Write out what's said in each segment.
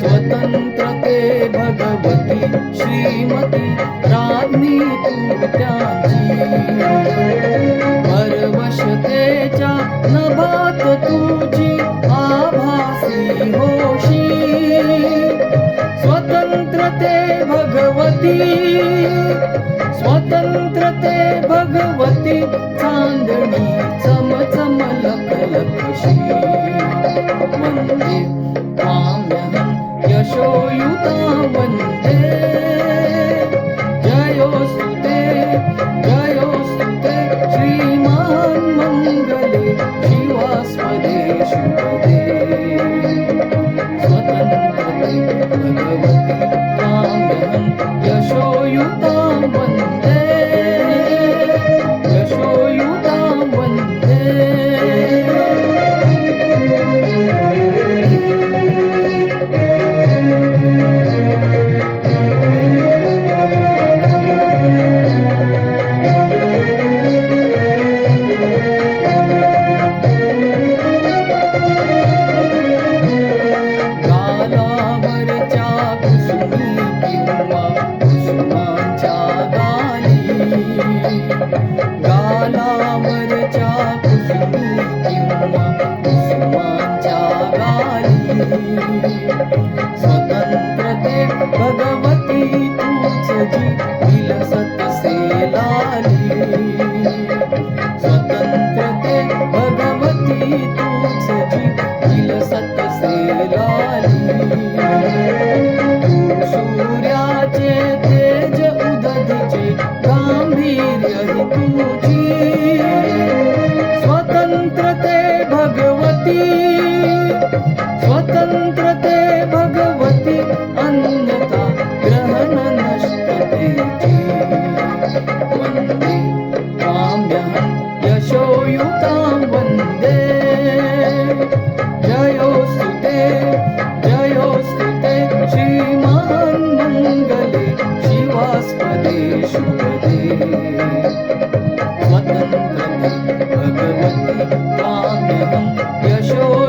स्वतन्त्रते भगवती श्रीमती राज्ञी तु प्राशते चात् न भात तु स्वतन्त्रते भगवती स्वतन्त्रते भगवती तो बनते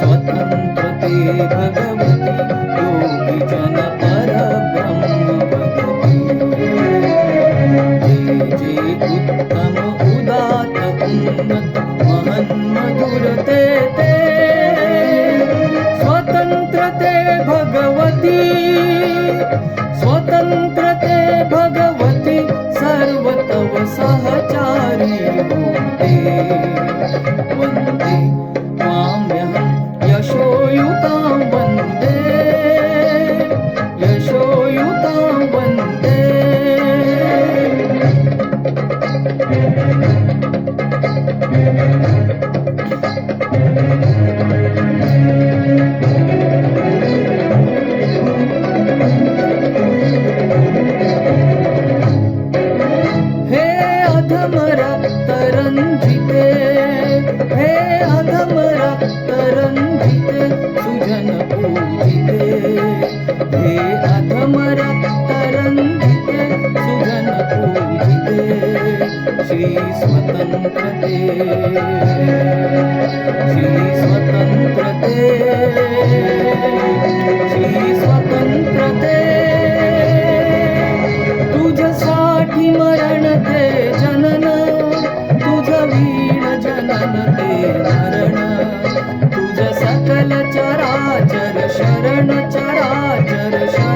स्वतन्त्रे भगवती जनपर ब्रह्म भगवती जे जे उत्तम उदात् महन् मधुरते स्वतन्त्रते भगवती। श्री स्वतन्त्रते श्री स्वतन्त्रते श्री स्वतन्त्रते तुझसाठी मरण ते जनन तुझ वीण जनन ते मरण तुझ सकल चराचर शरण चराचर शरण.